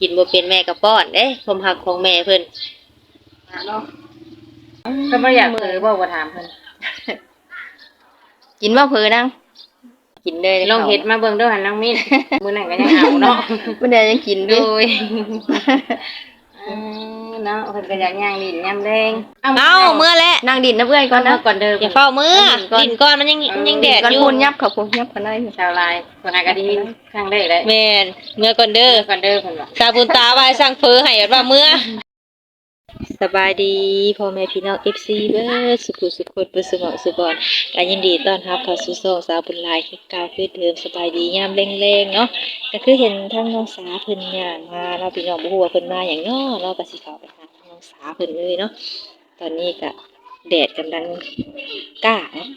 กินบ่เป็นแม่ก็ป้อนเด้ความหักของแม่เพิ่นเนาะก็บ่อยากเผยบ่บ่ถามเพิ่นกินบ่เพิ่นนังกินเลยลองเฮ็ดมาเบิ่งเด้อหันนางมิ้นมื้อนั้นก็ยังเอาเนาะบ่ได้ยังกินโดด้วยย เออเนาะเพิ่นก็อยากย่างดินยามแดงเอ้าเมื่อแล้วนั่งดินนะเพื่อนก่ก่ออนนเด้อนะก่อนเด้ออย่าเฝ้ามือดินก่อนมันยังยังแดดก่อนอยู่พูนยัยับบเขาคงยับกันได้ชาวลายคนหากะดีครั้งแรกเลยแม่นเมื่อก่อนเด้อก่อนเด้อเพิ่นว่าตาบุญตาว่าสั่งเฟอให้ว่าเมื่อ สบายดีพ่อแม่พี่น้อง FC เบ้อสุขุสุขคนเบ่สุเหมาะสุบอนกายินดีต้อนรับเข้าสู่ช่องสาวบุญลายคือเก่าคือเดิมสบายดียามแรงๆเนาะก็คือเห็นทั้งน้องสาเพิ่นย่างมาเนาะพี่น้องบ่ฮู้ว่าเพิ่นมาหยังเนาะเราก็สิเข้าไปหาทางน้องสาเพิ่นเลยเนาะตอนนี้ก็แดดกำลังกล้าเนาะ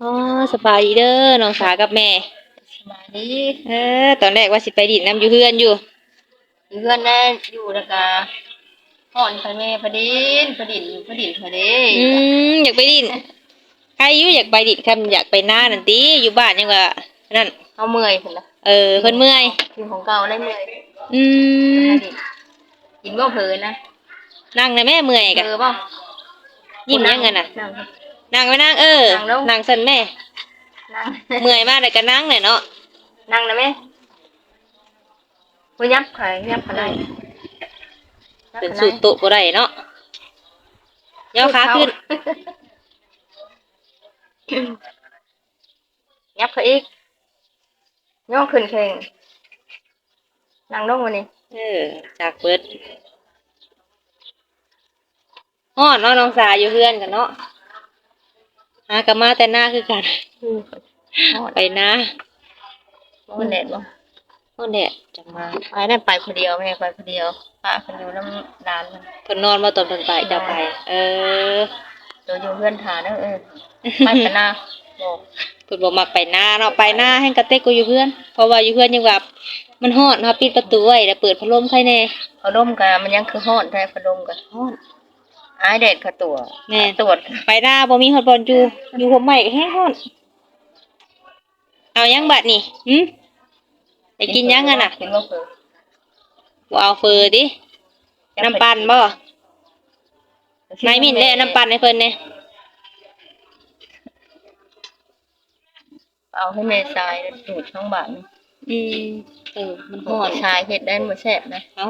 อ๋อสบายดีเด้อน้องสากับแม่ สบายดีเออตอนแรกว่าสิไปดินน้ำอยู่เฮือนอยู่เพื่อนแน่อยู่แล้วก็ห่อนไปแม่พอดินพอดินพอดินพอดีอืมอยากไปดินใครอยู่อยากไปดินคำอยากไปหน้านั่นติอยู่บ้านยังว่านั่นเอาเมื่อยพุ่นล่ะเออเพิ่นเมื่อยกินของเก่าได้เมื่อยอืมกินบ่เผลอนะนั่งนะแม่เมื่อยกะเผลอบ่ยิ้มยังไงน่ะนั่งนั่งไว้นั่งเออนั่งลงนั่งสั่นแม่นั่งเมื่อยมากเลยก็นั่งเลยเนาะ นั่งนะแม่บ่ยับไข่ยับขนาดเป็นสูตรโตะบ่ได้เนาะย่อขาขึ้น ยับเขาอีกย่อขึ้นเข่งนั่งลงวันนี้เออ จากเปิดฮ้อนเนาะน้องสาอยู่เฮือนกันเนาะหากะมาแต่หน้าคือกัน ไปนะ มันแดดบ่โอ้แดดจังมาไปนั่นไปคนเดียวแม่ไปคนเดียวป้าคนอยู่น้ำร้านมันเพิ่นนอนมาตอนเพิ่นไปจะไป เออตัวอยู่เพื่อนฐานเด้อเออไปพนาบอกเพิ่นบ่มักไปหน้าเนาะไปหน้าให้กระเตกกูอยู่เพื่อน เพราะว่าอยู่เพื่อนยังว่ามันฮ้อนเฮาปิดประตูไว้แล้วเปิดพัดลมใครแน่เขาล่มกันมันยังคือห้อนได้พัดลมกันฮ้อนอายแดดเขาตัวแม่ตรวจไปหน้าบ่มีฮอดบอลอยู่อยู่ผมใหม่ก็แห้งฮ้อน เอายังบัดนี่หึไปกินยังกันน่ะกินบ่เพิ่นบ่เอาเฟอร์ดิ น้ำปั่นบ่นายมินได้เอาน้ำปั่นให้เพิ่นแน่เอาให้เมทรายแล้วดูดช่องบาทนี่อืมเออมันห่ฮ้ออนนชายเฮ็ดได้บ่แซ่บนะเอ้า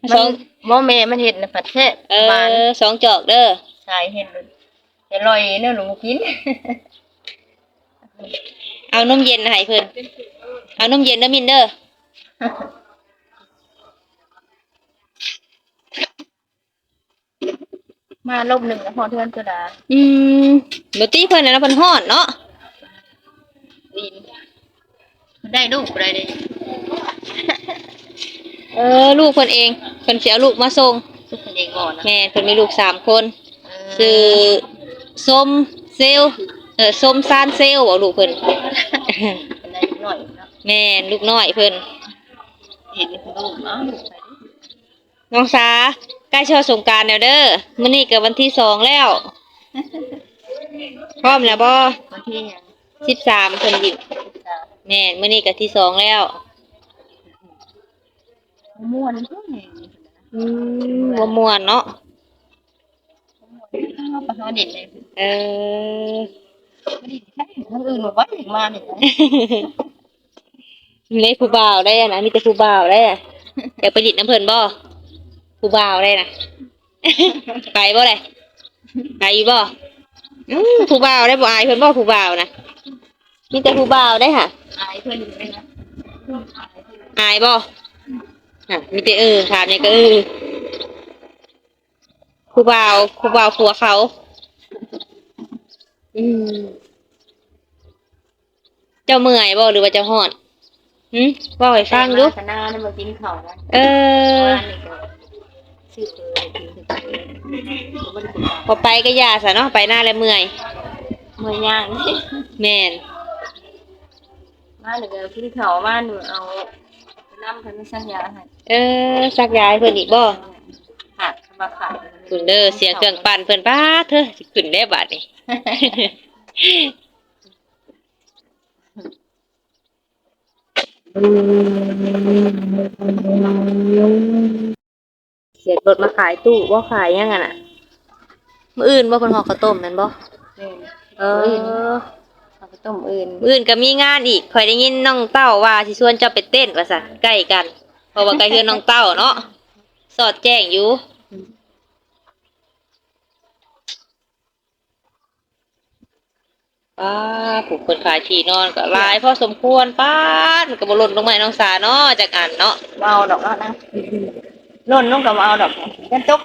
มัสองนบ่แม่มันเฮ็ดน่ะผัดแซ่บเอหวานอสองจอกเด้อชายเฮ็ดเลยอร่อยเนื้อหนูกิน เอานมเย็นให้เพิ่นเอานมเย็นเด้อมินเด้อมาลบหนึ่งแล้วพอเทือนตัวดาอืมบ่ติเพิ่นน่ะนะเพิ่นฮ้อนเนาะดินได้ลูกได้เด้เออ ลูกเพิ่นเองเพิ่นสิเอาลูกมาส่งสุกคนเองก่อนนะแม่เพิ่นมีลูกสามคนเชื่อส้มเซลล เออส้มซานเซลลบอกลูกเพิ่นเป็นได้หน่อยนะแม่นลูกน้อยเพิ่นเห็นลูกเอ้าลูกไปดิน้องสาใกล้ช่วงสงกรารแล้วเด้อมื้อนี้ก็วันที่สองแล้ว พร้อมแล้วบ่วันที่ยังสิบสามเพิ่นหยิบสิบสามแม่นมื้อนี้ก็ที่สองแล้วม่วนเพิ่นอืมบ่ม่วนเนาะเอาไปหาเด็ดเลย เออ ไม่ได้ใช่ทั้งอื่นบอกว่าถึงมาเนี่ยนะมีได้ผู้บ่าวได้อะนะมีแต่ผู้บ่าวได้อะอยากไปดิดน้ำเพิ่นบ่ผู้บ่าวได้นะไปบ่เลยไปอยู่บ่อื้อผู้บ่าวได้บ่อายเพิ่นบ่ผู้บ่าวนะมีแต่ผู้บ่าวได้ค่ะอายเพื่อนอยู่ไหมนะอายบ่น่ะมีแต่เออถามเนี่ยก็เออผู้บ่าวผู้บ่าวผัวเขา อืมเจ้าเมื่อยบ่หรือว่าเจ้าฮ้อนหึเว้าให้ฟังดูคณะนี่มากินข้าวนะเออว่านี่ก็ชื่อเธอกินเธอไม่ได้กินข้าวพอไปก็ยาซะเนาะไปหน้าแล้วเมื่อย เมื่อย่างนี่แม่นมาหนึ่งกินข้าวมาหนูเอาน้ำพันธุ์สัญญาให้เออสักยาให้เพิ่นอีกบ่ขาดมาขาด คุณเด้อเสียงเครื่องปั่นเพิ่นป้าดเถอะสิขึ้นได้บาดนี้เสียรถมาขายตู้บ่ขายยังไงน่ะมื้ออื่นบ่เพิ่นฮอกข้าวต้มแม่นบ่แม่นเออเอาไปต้มอื่นมื้ออื่นก็มีงานอีกข่อยได้ยินน้องเต้าว่าสิชวนเจ้าไปเต้นว่าซั่นใกล้กัน เพราะว่าใกล้เฮือนน้องเต้าเนาะสอดแจ้งอยู่ ป้าผู้คนขายที่นอนก็หลายพอสมควรป้าดมันก็บ่หล่นลงมาให้น้องสาเนาะจากอันเนาะบ่เอาดอกเนาะนะล่นลงก็บ่เอาดอกกันตก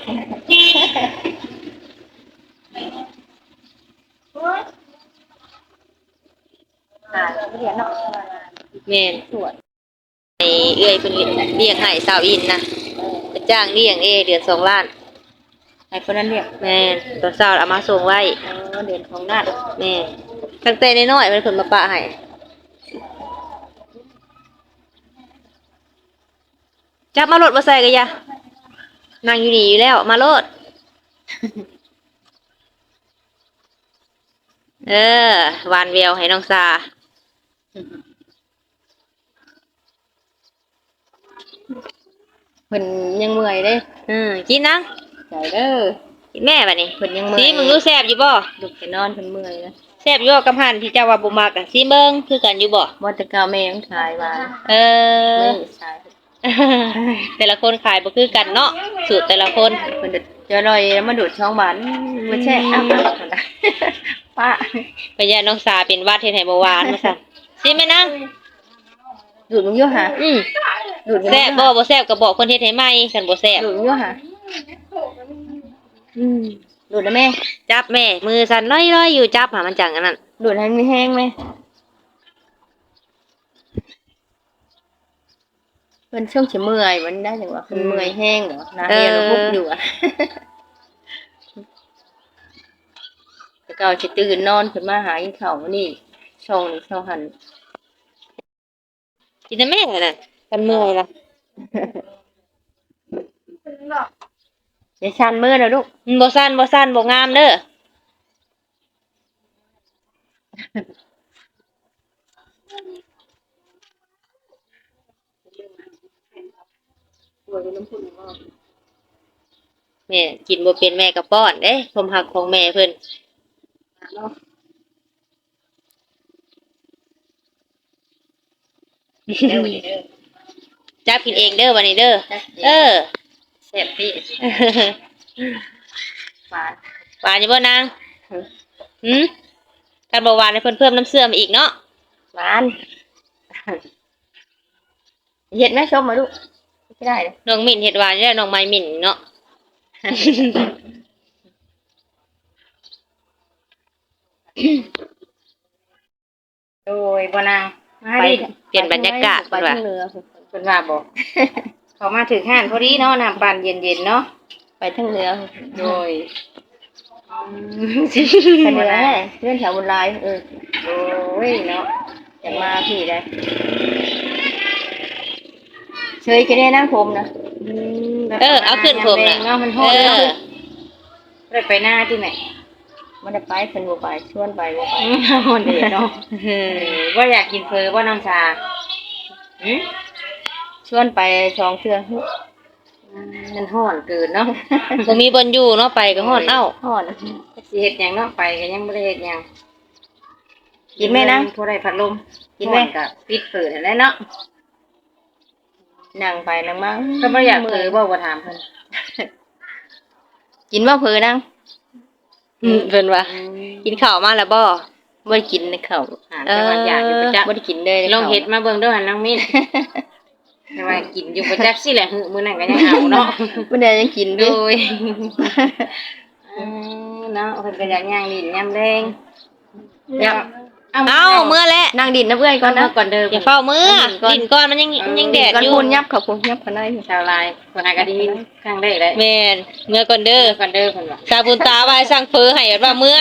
อ่าเรียนเนาะแม่นสวยไอ้เอื้อยเพิ่นเลี้ยงให้สาวอินนะไปจ้างเลี้ยงเอเดือนสองล้านให้คนนั้นเรียกแม่นตอนเช้าเอามาส่งไว้เออเดือนของนาดแม่ ตั้งแต่น้อยๆมันเพิ่นมาปะให้จับมารถมาใส่กันยะนั่งอยู่นี่อยู่แล้ว มารถเออหวานเววให้น้องซาเพิ่นยังเมื่อยเด้อืมกินนังใจเด้อกินแม่บัดนี้เพิ่นยังเมื่อยสิมึงรู้แซ่บอยู่บ่ลูกไปนอนเพิ่นเมื่อยนะ แซ่บอยู่บ่กับหันที่เจ้าว่าบ่มักอะสิเบิ่งคือกันอยู่บ่บ่แตะกาแม่ยังขายว่าเออ ไม่ขายแต่ละคนขายบ่คือกันเนาะสูตรแต่ละคนเพิ่นจะลอยแล้วมาดูดช่องบานบ่แช่อ้าวป้าพญาน้องสาเป็นหวัดเฮ็ดให้เบาหวานมาซั่นสิแม่นางดูดมึงอยู่หะอืมดูดมึงแซ่บบ่บ่แซ่บก็บอกคนเฮ็ดให้ใหม่คันบ่แซ่บดูดมึงอยู่หะอืม ดูดนะแม่จับแม่ มือสั่นลอยๆอยู่จับหามันจังอันนั้นดูดให้มันแห้งไหมเพิ่นช่วงสิเมื่อยมันได้จังว่าเพิ่นเมื่อยแห้งเหรอนาเรียนพุกอยู่อะแต่เก่าสิตื่นนอนขึ้นมาหากินข้าวนี่ช่องนี่ช่องหันกินแต่แม่น่ะกันเมื่อยล่ะ อย่าชันมือนะลูกอืมบ่สั่นบ่สั่นบ่งามเด้อแม่กินบ่เป็นแม่ก็ป้อนเด้ความหักของแม่เพิ่นเด้อเด้อจับกินเองเด้อวันนี้เด้อเออ เสพพี่หวานหวานอยู่บ่นางหืมการบ่หวานให้เพิ่นเพิ่มน้ำเสื่อมอีกเนาะหวานเห็ดไหมชมมาลูกไม่ได้เลยน้องมิ่นเฮ็ดหวานอยู่แล้วน้องไม้มิ่นเนาะโดยบนางไปเปลี่ยนบรรยากาศไปเพิ่นว่าทั้งเรือเป็นว่าบอก เขามาถึงห้านพอดีเนาะน้ำปั่นเย็นๆเนาะไปทั้งเรือโดยไปเรือแน่เรื่องแถวบนลายเออโอ้ยเนาะจะมาพี่ได้เชยกันได้นั่งผมนะเออเอาขึ้นผมน่ะเนาะมันเอโหดเนาะอไปไปหน้าที่ไหนมันจะไปเพิ่นบ่ไปชวนไปบ่ไปโหดเด็ดเนาะเออว่าอยากกินเฟอว่าน้ำชาหืมช วนไปสองเทื่อมันห่อนเกินเนาะบ่มีบนอยู่เนาะไปก็ฮ้อนเอ้าห่อนสิเฮ็ดหยังเนาะไปก็ยังบ่ได้เฮ็ดหยังกินไหมนะผู้ใดพัดลมกินไหมฮ้อกับปิดเปิดอะไรเนาะนั่งไปนั่งมาก็บ่อยากเผลอบ่บ่ถามเพิ่นกินว่าเผลอนั่งอืมเพิ่นว่ากินข้าวมาแล้วบ่บ่ได้กินในข้าวหาแต่ว่าอยากอยู่ประจักษ์บ่ได้กินเลยลองเฮ็ดมาเบิ่งเด้อหั่นน้องมิ้น แต่ว่ากินอยู่ประจักษ์สิแหละหือมื้อนั้นก็ยังเอาเนาะบ่ได้ยังกินโดด้วยยเออเนาะเพิ่นก็อยากย่างลิ้นยามแดงอยากเอ้าเมื่อแล้วนั่งดินนะเพื่อนก่ก่ออนนนะ เนาะก่อนเด้ออย่าเฝ้ามือกินก่อนมันยังยังแดดก่อนอยู่พูนยับเขาพูนยับเขาได้ชาวลายคนหากะดีครั้งแรกเลยแม่นเมื่อก่อนเด้อก่อนเด้อเพิ่นว่าตาบุญตาไว้สั่งเฟอให้ว่าเมื่อ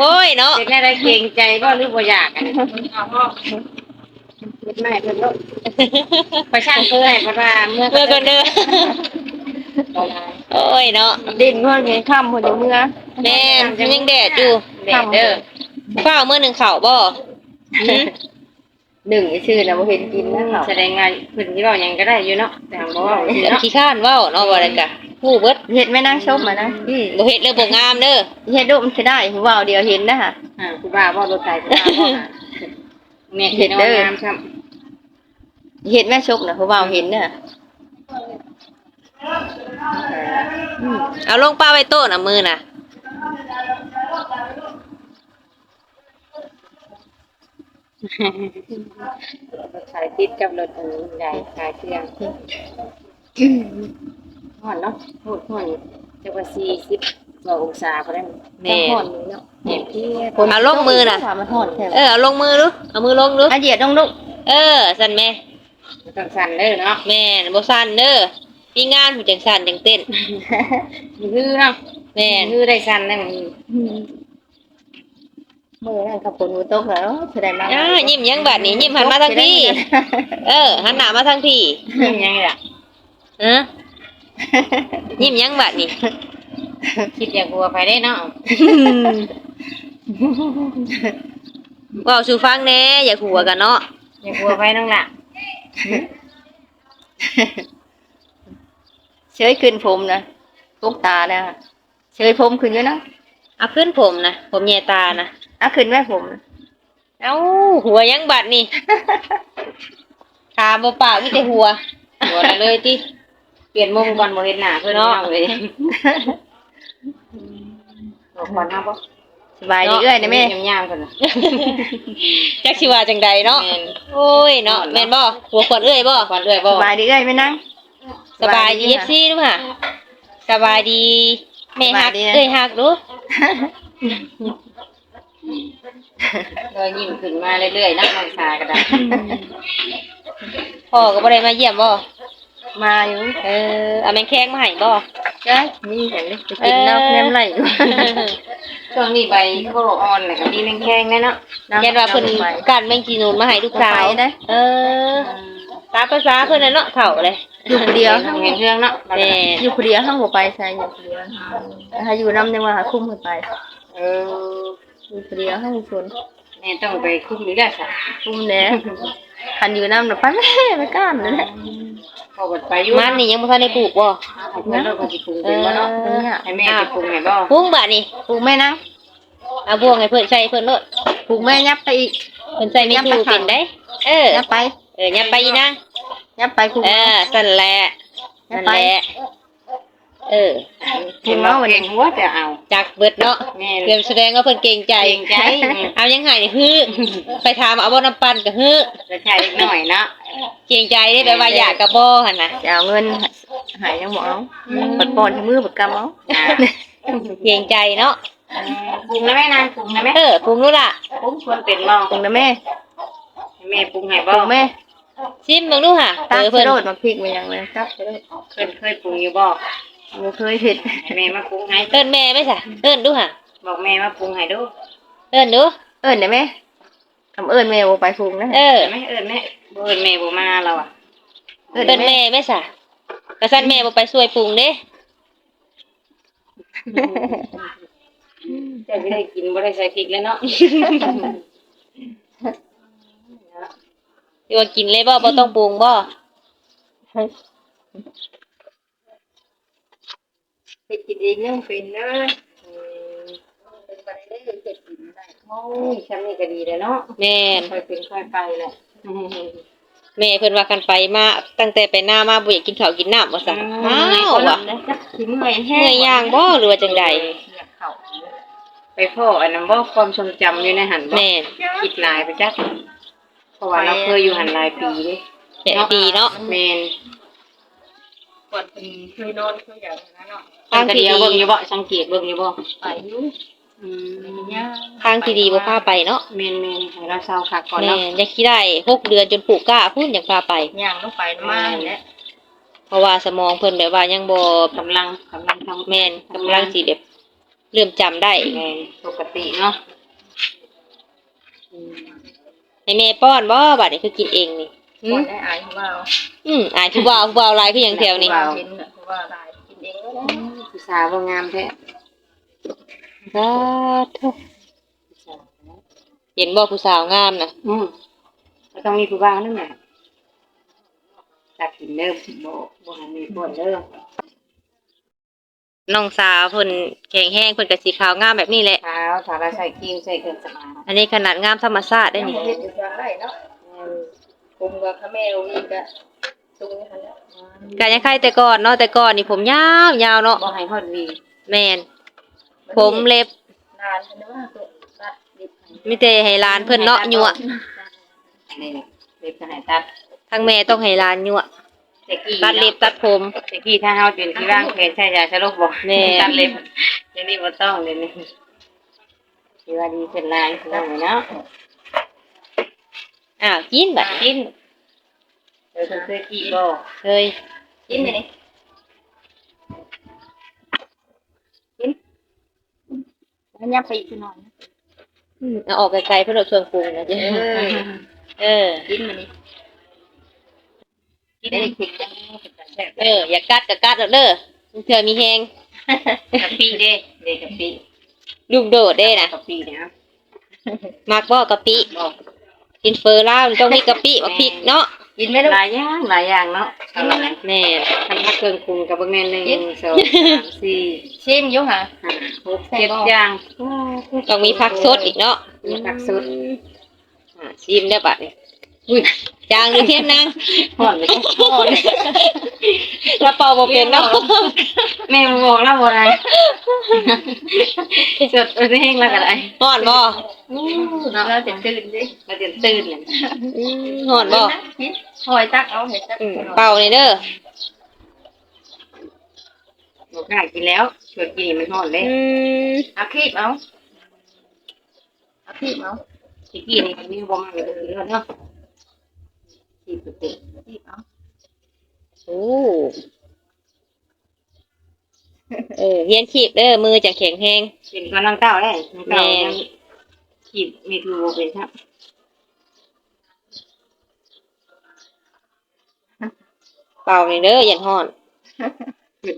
โอ้ยเนาะเด็กได้เกรงใจบ่หรือบ่อยากอันนี้ เฮ็ดไม่เพิ่นโลดไปช่างเพิ่นให้เพิ่นว่าเมื่อเมื่อก่อนเด้อโอ้ยเนาะดินเพื่อนยังค่ำคนอยู่เมื่อแม่นยังแดดอยู่แดดเด้อเฝ้าเมื่อหนึ่งเข่าบ่หนึ่งชื่อนะบ่เห็นกินนะเขาแสดงว่าเพิ่นสิเว้าหยังก็ได้อยู่เนาะแต่บ่เว้าเนาะขี้ข้านเว้าเนาะว่าได้กะฮู้เบิดเห็ดแม่นางชมมานะอืมบ่เฮ็ดเลยบ่งามเด้อเห็ดดูมันจะได้ผู้บ่าวเดียวเห็นนะฮะอ่าผู้บ้าบ่รถไถผู้บ้าบ่า แม่เห็นเด้องามซ้ํเห็ดแม่ชกนะผู้บ่าวเห็นนะเอาลงป้าไว้โต๊ะน่ะมือน่ะรถไถติดกับรถเออใหญ่ขายเครื่องฮ้อนเนาะโหดฮ้อนจักว่า40 กว่าองศาบ่ได้แม่ฮ้อนนี่เนาะแม่เพียเอาลงมือน่ะ ถามมันฮ้อนแท้เออเอาลงมือดูเอามือลงดูอะเหยียดลงลูกเออสั่นแม่ต้องสั่นเด้อเนาะแม่นบ่สั่นเด้อมีงานผู้จังสั่นจังเต้นฮือเนาะแม่นฮือได้สั่นได้มันมือนั่นกับฝนมือตกแล้วแสดงมาอ่ายิ้มยังบัดนี้ยิ้มหันมาทางพี่เออหันหน้ามาทางพี่ยิ้มยังไงล่ะฮะยิ้มยังบัดนี้ คิดอยากกลัวไปได้เนาะเว้าสู่ฟังแหน่อย่าหัวกันเนาะอยากกลัวไปน้องล่ะเฉยขึ้นผมนะพวกตานะเฉยผมขึ้นอยู่นะเอาขึ้นผมนะผมแย่ตานะอะขึ้นแม่ผมเอ้าหัวยังบัดนี่ขาบ่ปากมีแต่หัว หัวละเลยติเปลี่ยนมุมก่อนบ่เห็นหน้าเพิ่นเนาะเลย บอกก่อนนะบ่สบายดีเอ้ยนะแม่ยามๆกันน่ะจักสิว่าจังใดเนาะ แม่น โอ้ยเนาะแม่นบ่หัวขวดเอ้ยบ่ ก่อนเอ้อยบ่สบายดีเอ้ยไหม่นั่ง สบายดี FC ดูค่ะ สบายดีแม่ฮักสบายดีนะ เอ้ยฮักดูเลยยิ้มขึ้นมาเรื่อยๆนะน้องชายก็ได้พ่อก็บ่ได้มาเยี่ยมบ่ มาอยู่ เออเอาแมงแข้งมาให้บ่ จ้ะนี่เห็นเลยจะกินน้ำแนมไหลอยู่ช่วงนี้ใบโคโรออนแล้วก็มีแมงแคงแน่เนาะยันว่าเพิ่นกันแมงจีนูนมาให้ลูกสาวไปได้เออตามภาษาเพิ่นน่ะเนาะเฒ่าเลยอยู่คนเดียวเห็นเรื่องเนาะแม่อยู่คนเดียวห้างหัวไปใช่อยู่คนเดียวถ้าอยู่น้ำยังมาหาคุ้มขึ้นไป เอออยู่คนเดียวห้างชน แม่ต้องไปคุมนี่แหละค่ะคุ้มแหน่คันอยู่น้ำน่ะไปแม่ไม่กล้าเลยแหละพอเบิดไปอยู่มันนี่ยังบ่ทันได้ปลูกบ่ให้เพิ่นเลิกก็สิปรุงเป็นบ่เนาะเออเนี่ยให้แม่สิปรุงให้บ่พุงบาดนี่ปลูกแม่นั่งเอาบ่วงให้เพิ่นใส่เพิ่นโลดปลูกแม่ยับไปอีกเพิ่นใส่ไม่ถูกเป็นได้ เออยับไป เออยับไปอีนางยับไปปลูกเออสั่นแหละยันั่บนไปแหละ เออเห็นบ่เก่งหัวจะเอาจักเบิดเนาะแม่เตรียมแสดงว่าเพิ่นเก่งใจ เก่งใจ เอายังไงฮือไปถามเอาบ่น้ำปั่นก็ฮือจะใช้เล็กน้อยเนาะเก่งใจได้แบบว่าอยากกับบ่หั่นน่ะจะเอาเงินหายยังบ่เอาปัดปอนที่มือปัดกำเอาเก่งใจเนาะปรุงนะแม่นางปรุงนะแม่เออปรุงรู้ล่ะปรุงชวนเป็นบ่ปลูกนะแม่แม่ปรุงให้บ่ลูกแม่ชิมเบิ่งดูค่ะตักเออเพิ่เพิ่นโดดมาพริกมาย่างเลยตักเพิ่นเคยเคยปรุงอยู่บ่ บ่เคยเห็ดให้แม่มาปรุงให้เอิ้นแม่ไหมจ้ะเอิ้นดูค่ะ บอกแม่มาปรุงให้ดูเอิ้นดู เอิ้นได้แม่คำเอิ้นแม่บ่ไปปลูกนะเออแม่เอิ้นแม่บ่เอิ้นแม่บ่มาเราอะเอิ้นแม่ไหมจ้ะกระซั่นแม่บ่ไปช่วยปรุงเด้จะไม่ได้กินบ่ได้ใส่พริกแล้วเนาะสิว่ากินเลยบ่บ่ต้องปรุงบ่เฮ็ ดกินเองยังเป็นนะเป็นไปได้เฮ็ดกินได้โอ้ยฉันนี่ก็ดีเลยเนาะแม่นค่อยเป็นค่อยไปแหละแม่เพิ่นว่ากันไปมาตั้งแต่ไปหน้ามาบ่อยากกินข้าวกินน้ำว่าซั่นอ้าวว่ะสิเมื่อยแห้เมื่อยย่างบ่หรือว่าจังใดไปพ่ออันนั้นบ่ความทรงจำอยู่ในหันบ่แม่นคิดหลายไปจักเพราะว่าเราเคยอยู่หันหลายปีเด้แปดปีเนาะแม่นปวดเป็นเคยนอนเคยอย่างนั้นเนาะ ทางที่เดียวดีเบิ่งอยู่บ่สังเกตเบิ่งอยู่บ่ไปอยู่อืมย่างทางที่ดีบ่พาไปเนาะแม่นแม่นให้เราเศร้าคักก่อนแม่เนาะนอยากคิดได้หกเดือนจนปลูกกล้าพุ่นอยากพาไป ย่างลงไปมาเนี่ยเพราะว่าสมองเพิ่นแบบว่ายังบ่กำลังกำลังทำแม่นกำลังสิแบบเริ่มจำได้แม่นปกติเนาะให้แม่ป้อนบ่บัดนี้คือกินเองนี่ปวดได้อายของเราอืมอายผู้บ่าวผู้บ่าวหลายคือหยังแถวนี้ เห็นน่ะเพราะว่าได้กินเองก็ได้ ผู้สาวบ่งามแท้สาธุเห็นบ่ผู้สาวงามน่ะอืมก็ต้องมีผู้บ้านนั่นแหละตักกินเด้อบ่บ่ให้มีปวดเด้อน้องสาวเพิ่นแข็งแห้งเพิ่นก็สีขาวงามแบบนี้แหละเท้าถ้าเราใส่ครีมใส่เครื่องสำอางอันนี้ขนาดงามธรรมชาติได้นี่เฮ็ดอยู่ทางได้เนาะผมกับพ่อแม่เราอีก อะตรงนี้หั่นแหละก็ยังใครแต่ก่อนเนาะแต่ก่อนนี่ผมยาวยาวเนาะบ่ให้ฮอดวีแม่นผมเล็บนานเพิ่นว่าตัวตัดดิบให้มีแต่ให้หลานเพิ่นเนาะยั่วนี่เล็บจะให้ตัดทั้งแม่ต้องให้หลานยั่วแต่กี้ตัดเล็บตัดผมแต่กี้ถ้าเฮาเป็นที่ร่างแขนใช้ยาสลบบ่แม่ตัดเล็บเดี๋ยวนี้บ่ต้องเดี๋ยวนี้สิว่าดีขึ้นหลายคือว่าเนาะอ้าวกินบัดกิน เออเคยกี้บ่เคยกินนี่นี่กินแล้วยับไปอีกหน่อยอืมเอาออกไกลๆเพื่อเราชวนปรุงนะเจ๊เออกินมันนี่กินได้เค็มจังเออ อย่ากัดก็กัดเอาเด้อเถื่อมีแฮงกะปิเด้เด้กะปิลูกโดดเด้นะกะปิเนี่ยมักบ่กะปิบอกกินเฟอร์ลาวนี่ต้องมีกะปิบักพริกเนาะ กินไหมลูก หลายอย่างหลายอย่างเนาะแม่นทำมาเครื่องปรุงกับเบิ่งแม่นหนึ่งสองสามสี่ชิมอยู่หะห้าหกเจ็ดอย่างต้องมีผักสดอีกเนาะมีผักสดอ่าชิมได้บัดนี่ อุ้ยจางหรือเค็มนางห่อนเลยห่อนกระเป๋าบ่เป็นเนาะแม่มาบอกแล้วบ่ได้สดเออแห้งแล้วก็ได้ห่อนบ่เราจะตื่นดิเราจะตื่นเลยอืมห่อนบ่หอยตักเอาเห็ดตักอืมเป่านี่เด้อบอกง่ายกินแล้วชวนกินมันห่อนเลยอืมเอาคีบเอาเอาคีบเอาที่กินนี่มันมีบ่มาเลยเนาะ ที่ปกติคีบเอาโอ้เออเฮียนขีบเด้อมือจะแข็งแฮงเป็นก้อนน้องเต้าได้น้องเต้ายังขีดมีคือบ่เป็นครับเป่านี่เด้ออย่าห่อน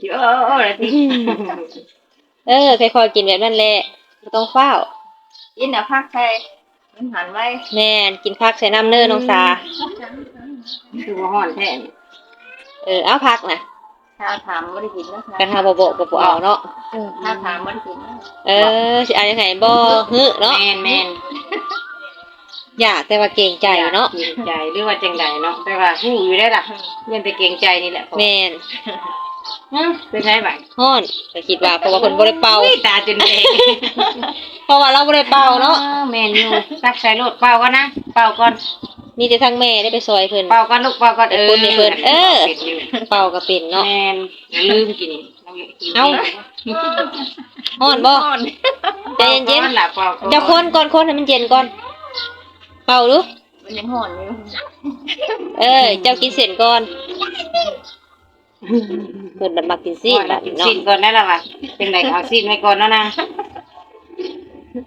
เดี๋ยวเออเออแล้วที่เออค่อยๆกินแบบนั้นแหละบ่ต้องเฝ้าวกินเอาพักใส่มันหันไว้ แม่นกินผักใส่น้ำเด้อน้องสา คือบ่ห่อนแท้เออเอาผักน่ะถ้าถามไม่ได้กินนะกันหาบ่บอกก็บ่เอาเนาะถ้าถามไม่ได้กินนะเออสิเอายังไงบ่ฮึเนาะแม่นแม่นอยากแต่ว่าเกรงใจเนาะเกรงใจหรือว่าจังใดเนาะแต่ว่าฮู้อยู่ได้ล่ะยังแต่เกรงใจนี่แหละแม่นฮะเป็นไงบ้างฮ้อนก็คิดว่าเพราะว่าเพิ่นบ่ได้เป่าอุ้ยตาจนแดงเพราะว่าเราบ่ได้เป่าเนาะออแม่นอยู่ตักใส่รถเป่าก่อนนะเป่าก่อน นี่แต่ทั้งแม่ได้ไปซอยเพิ่นเป่าก่อนลูกเป่าก่อนเออคนให้เพิ่นเออป็นยู่เป่าก็เป็นเนาะแม่นอย่าลืมกินนี่เราหิวเอ้าฮ้อนบ่ใจเย็นป่าก่อล่ะเป่าก่อนๆเจะคนก่อนคนให้มันเย็นก่อน เป่าดูมันยังห่อนอยู่เออ เจ้ากินเสร็จก่อนเพิ่นบัดมักกินซีดบัดกินเนาะซีนก่อนได้และว่ะเป็นไรเอาซีนไว้ก่อนเนาะนะ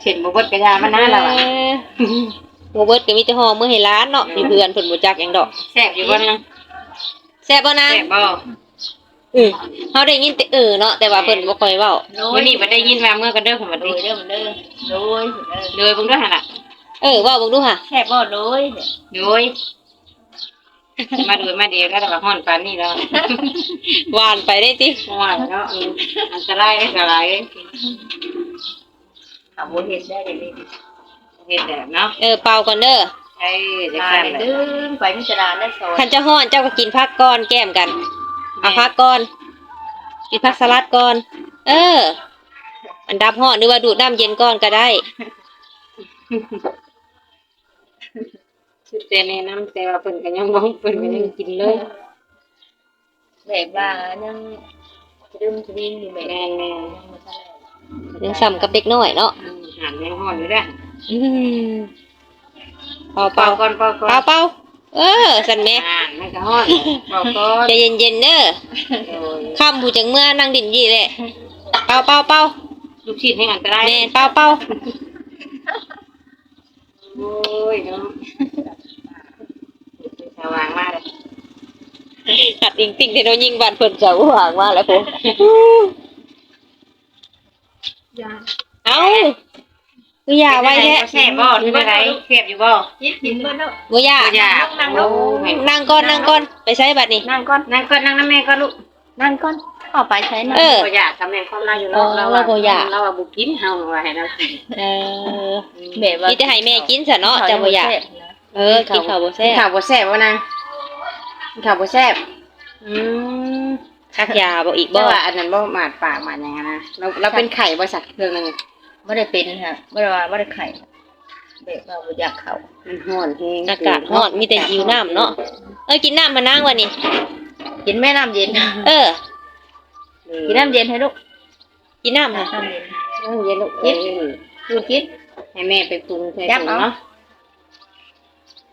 เข็นบ่เบดกระยามันนะและว่ะ เออบ่เบิดก็มีแต่ห่อมื้อให้ร้านเนาะมีเพื่อนเพิ่นบ่จักหยังดอกแซ่บอยู่บ่นะแซ่บบ่นางแซ่บบ่อือเฮาได้ยินแต่เออเนาะแต่ว่าเพิ่นบ่ค่อยเว้าวันนี้บ่ได้ยินว่าเมื่อกันเด้อผมบ่โดได้ยเด้อมันเด้อโดยเลยเบิ่งด้วยหั่นล่ะเออเว้าเบิ่งดูค่ะแค่บ่โดยโดยมาดูมาเดียวแล้วแต่ว่าฮ้อนปานนี้แล้วหวานไปได้ติฮ้อนเนาะอืมอันตรายอันตรายถามบ่เฮ็ดได้เดี๋ยวนี้ เฮ็ดแบบเนาะเออเป่าก่อนเด้อใช่จังตาซั่นยแหละดึงไปมิจรานได้ซอยคันเจะฮ้อนเจ้าก็กินผักก่อนแก้มกันเอาผักก่อน กินผักสลัดก่อน เอออันดับฮ้อนหรือว่าดูดน้ำเย็นก่อนก็ได้แต่แนะนำแต่ว่าเพิ่นก็ยังบ่เพิ่นก็ยังกินเลยแบบว่ายังดึมทวินอยู่แม่แม่นแม่นยังบ่ทันได้ยังซ้ำกับเด็กน้อยเนาะอืมหานยังฮ้อนอยู่เด้อ อืมเป่าเป่าเป่าก่อนเป่าก่อนเป่าเป่าเออสันแม่อ่านมันก็ฮ้อนเป่าก่อนใจเย็นๆเด้อโอ้ยค่ำผู้จังเมื่อนั่งดินยี่แหละเป่าเป่าเป่าลูกชิ้นให้อันตรายแม่นเป่าเป่าโอ้ยเนาะสว่างมากเลยหัดอิงติ่งที่เรายิงบานเพิ่นจะหวางมาแล้วผมยา เอ้า กูอย่าไว้แท้แซ่บบ่คือไดแซ่บอยู่บ่ยิดกินเบิ่นเนาะกูอย่าบ่อยากนั่งลโอ้งแม่นั่งก่อนนั่งก่อนไปใช้บัตรนี่นั่งก่อนนั่งก่อนนั่งน้ำแม่ก่อนลูกนั่งก่อนเอาไปใช้นั่งเออบ่อยากทำแม่ความเราอยู่อ๋อเนาะเราเราบ่อยากเราว่าบ่กินเฮาว่าให้เรากินเออแบบว่าพี่จะให้แม่กินซะเนาะจะบ่อยากเออกินข้าวบ่แซ่ข้าบวบ่แซ่บบ่นางข้าวบ่แซ่บอืมคักยาบ่อีกบ่บ่ว่าอันนั้นบ่หมาดปากหมาดหยังอะนะเราเราเป็นไข่บ่สักเครื่องนึง ไม่ได้เป็นฮะไม่ได้ว่าไม่ได้ไข่แบบว่าบ่อยากเข้ามันร้อนแฮงอากาศร้อนมีแต่หิวน้ำเนาะเอ้ยกินน้ำมานั่งวันนี้ กินแม่น้ำเย็น เออ กินน้ำเย็นให้ลูกกินน้ำค่ะน้ำเย็นน้ำเย็นลูกกิเย็นนดูกินให้แม่ไปปรุงใส่ยับถุงเอาเนาะ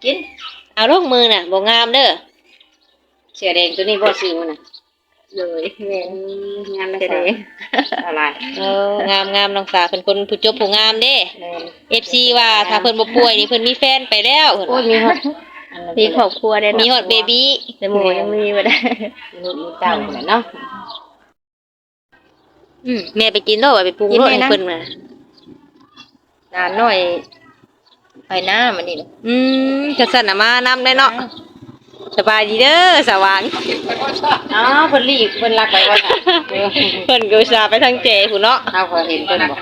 กิน เอาลงมือน่ะบ่งามเด้อเสื้อแดงตัวนี้บ่ซื้อมันน่ะ เลยแม่อืมงามนะเสด็จอะไรเอองามงามน้องสาวเป็นคนผู้จบผู้งามเด้แม่ FC ว่าถ้าเพิ่นบ่ป่วยนี่เพิ่นมีแฟนไปแล้วเพิ่นโอ้ยว่ามีฮอดอันนั้นมีครอบครัวได้มีฮอดเบบี้แต่หมูยังมีมาได้มีลูกมีเต้าแหละเนาะอืมแม่ไปกินโลดไปปรุงโลดให้เพิ่นมานานหน่อยไปหน้ามันนี่อืมจังซั่นน่ะมานำได้เนาะ สบายดีเด้อสว่างอ๋อเพิ่นรีบเพิ่นรักไปว่าเออเพิ่นก็อุตส่าห์ไปทางเจพุ่นเนาะเฮาก็เห็นเพิ่นบ่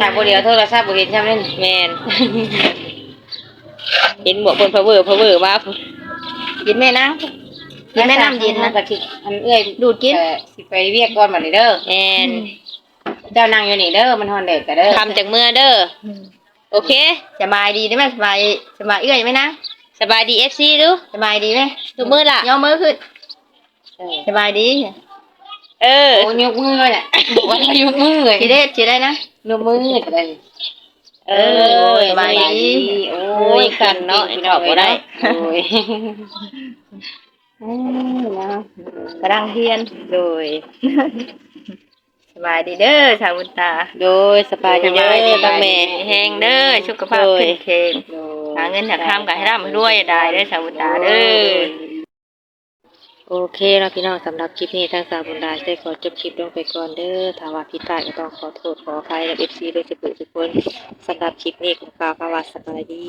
ถ้าบ่เดียวโทรศัพท์บ่เห็นใช่มั้ยแม่นเห็นบ่เพิ่นพะเวอพะเวอมาพุ่นกินแม่น้ำกินแม่น้ำเย็นนะก็สิอันเอื้อยดูดกินเอ่อสิไปเรียกก่อนบัดนี้เด้อแม่นเจ้านั่งอยู่นี่เด้อมันฮ้อนแดดก็เด้อทำจากเมื่อเด้อโอเคสบายดีได้ไหมสบายสบายเอื้อยไหมนะ สบายดี FC ดูสบายดีไหมดูมือล่ะย่อมือขึ้นเออสบายดี เออโอ้ยกมือเลยแหละบอกว่าให้ยกมือเลยทีได้ทีได้นะยกมือก็ได้เออสบายดีโอ้โอ้ยคันเนาะไอ้ดอกบ่ได้โอ้ยอืมเนาะกระดังเทียนโดยสบายดีเด้อชาวบุญตา โดยสบายดีเด้อตั้งแม่แหงเด้อสุขภาพโดยแข็งแรง หาเงินหาข้ามกับให้ร่ำให้รวยได้ได้สาวบุญตาเด้อโอเคแล้วพี่น้องสำหรับคลิปนี้ทางสาวบุญดาได้ขอจบคลิปลงไปก่อนเด้อถ้าว่าผิดพลาดก็ต้องขอโทษขออภัยและ FC ด้วยสุขุทุกคนสำหรับคลิปนี้ขอกล่าวคำว่าสบายดี